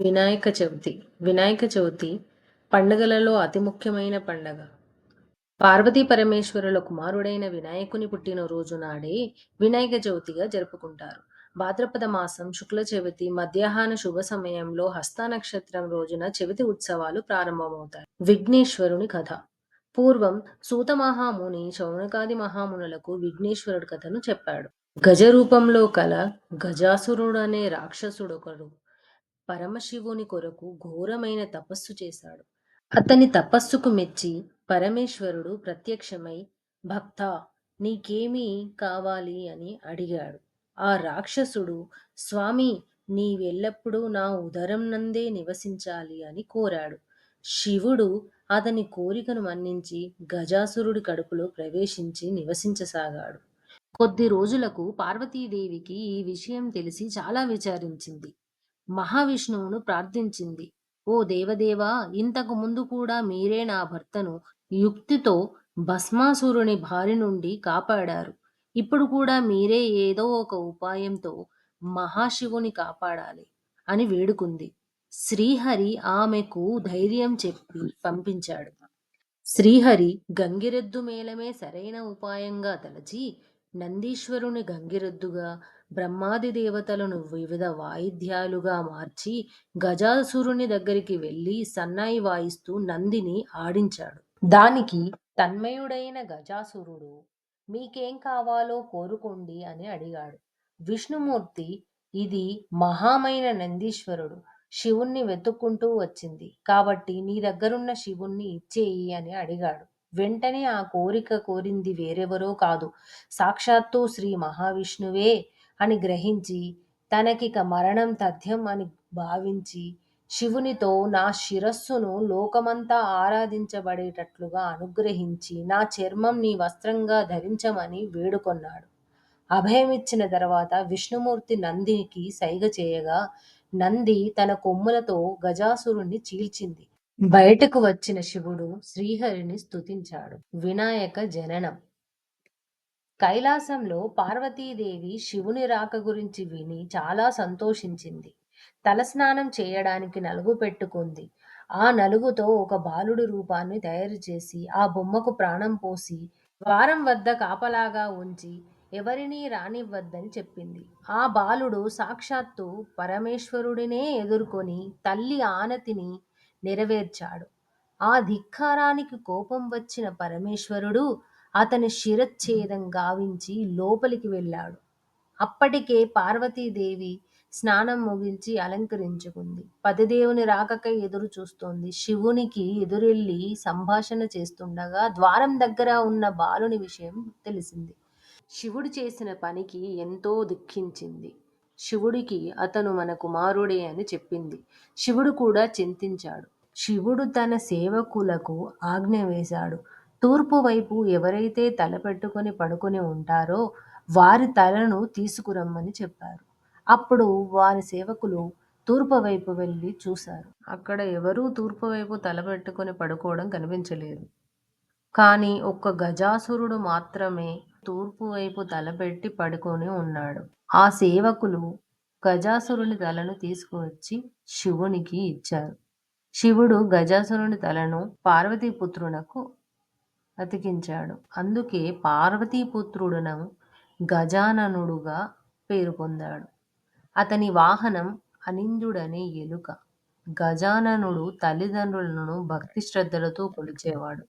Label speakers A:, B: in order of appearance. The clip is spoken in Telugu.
A: వినాయక చవితి. వినాయక చవితి పండుగలలో అతి ముఖ్యమైన పండగ. పార్వతీ పరమేశ్వరుల కుమారుడైన వినాయకుని పుట్టిన రోజు నాడే వినాయక చవితిగా జరుపుకుంటారు. భాద్రపద మాసం శుక్ల చవితి మధ్యాహ్న శుభ సమయంలో హస్త నక్షత్రం రోజున చవితి ఉత్సవాలు ప్రారంభమవుతాయి. విఘ్నేశ్వరుని కథ. పూర్వం సూత మహాముని శౌనకాది మహామునులకు విఘ్నేశ్వరుడి కథను చెప్పాడు. గజ రూపంలో కల రాక్షసుడు రాక్షసుడొకడు. పరమశివుని కొరకు ఘోరమైన తపస్సు చేశాడు. అతని తపస్సుకు మెచ్చి పరమేశ్వరుడు ప్రత్యక్షమై భక్త నీకేమి కావాలి? అని అడిగాడు. ఆ రాక్షసుడు స్వామి నీవెల్లప్పుడూ నా ఉదరం నందే నివసించాలి అని కోరాడు. శివుడు అతని కోరికను మన్నించి గజాసురుడి కడుపులో ప్రవేశించి నివసించసాగాడు. కొద్ది రోజులకు పార్వతీదేవికి ఈ విషయం తెలిసి చాలా విచారించింది. మహావిష్ణువును ప్రార్థించింది. ఓ దేవదేవా ఇంతకు ముందు కూడా మీరే నా భర్తను యుక్తితో భస్మాసురుని బారి నుండి కాపాడారు. ఇప్పుడు కూడా మీరే ఏదో ఒక ఉపాయంతో మహాశివుని కాపాడాలి అని వేడుకుంది. శ్రీహరి ఆమెకు ధైర్యం చెప్పి పంపించాడు. శ్రీహరి గంగిరెద్దు మేళమే సరైన ఉపాయంగా తలచి నందీశ్వరుని గంగిరెద్దుగా బ్రహ్మాది దేవతలను వివిధ వాయిద్యాలుగా మార్చి గజాసురుని దగ్గరికి వెళ్ళి సన్నాయి వాయిస్తూ నందిని ఆడించాడు. దానికి తన్మయుడైన గజాసురుడు మీకేం కావాలో కోరుకోండి అని అడిగాడు. విష్ణుమూర్తి ఇది మహామైన నందీశ్వరుడు శివుణ్ణి వెతుక్కుంటూ వచ్చింది కాబట్టి నీ దగ్గరున్న శివుణ్ణి ఇచ్చేయి అని అడిగాడు. వెంటనే ఆ కోరిక కోరింది వేరెవరో కాదు సాక్షాత్తు శ్రీ మహావిష్ణువే అని గ్రహించి తనకిక మరణం తథ్యం అని భావించి శివునితో నా శిరస్సును లోకమంతా ఆరాధించబడేటట్లుగా అనుగ్రహించి నా చర్మం నీ వస్త్రంగా ధరించమని వేడుకొన్నాడు. అభయమిచ్చిన తర్వాత విష్ణుమూర్తి నందికి సైగ చేయగా నంది తన కొమ్ములతో గజాసురుణ్ణి చీల్చింది. బయటకు వచ్చిన శివుడు శ్రీహరిని స్తుతించాడు. వినాయక జననం. కైలాసంలో పార్వతీదేవి శివుని రాక గురించి విని చాలా సంతోషించింది. తలస్నానం చేయడానికి నలుగు పెట్టుకుంది. ఆ నలుగుతో ఒక బాలుడి రూపాన్ని తయారు చేసి ఆ బొమ్మకు ప్రాణం పోసి ద్వారం వద్ద కాపలాగా ఉంచి ఎవరినీ రానివ్వద్దని చెప్పింది. ఆ బాలుడు సాక్షాత్తు పరమేశ్వరుడినే ఎదుర్కొని తల్లి ఆనతిని నెరవేర్చాడు. ఆ ధిక్కారానికి కోపం వచ్చిన పరమేశ్వరుడు అతని శిరచ్ఛేదం గావించి లోపలికి వెళ్ళాడు. అప్పటికే పార్వతీదేవి స్నానం ముగించి అలంకరించుకుంది. పతిదేవుని రాకకై ఎదురు చూస్తోంది. శివునికి ఎదురెళ్ళి సంభాషణ చేస్తుండగా ద్వారం దగ్గర ఉన్న బాలుని విషయం తెలిసింది. శివుడు చేసిన పనికి ఎంతో దుఃఖించింది. శివుడికి అతను మన కుమారుడే అని చెప్పింది. శివుడు కూడా చింతించాడు. శివుడు తన సేవకులకు ఆజ్ఞ వేశాడు. తూర్పు వైపు ఎవరైతే తల పెట్టుకొని పడుకొని ఉంటారో వారి తలను తీసుకురమ్మని చెప్పారు. అప్పుడు వారి సేవకులు తూర్పు వైపు వెళ్ళి చూశారు. అక్కడ ఎవరూ తూర్పు వైపు తల పెట్టుకొని పడుకోవడం కనిపించలేదు. కానీ ఒక్క గజాసురుడు మాత్రమే తూర్పు వైపు తలపెట్టి పడుకొని ఉన్నాడు. ఆ సేవకులు గజాసురుని తలను తీసుకువచ్చి శివునికి ఇచ్చారు. శివుడు గజాసురుని తలను పార్వతీపుత్రునకు అతికించాడు అందుకే పార్వతీపుత్రుడును గజాననుడుగా పేరు పొందాడు. అతని వాహనం అనిందుడనే ఎలుక. గజాననుడు తల్లిదండ్రులను భక్తి శ్రద్ధలతో కొలిచేవాడు.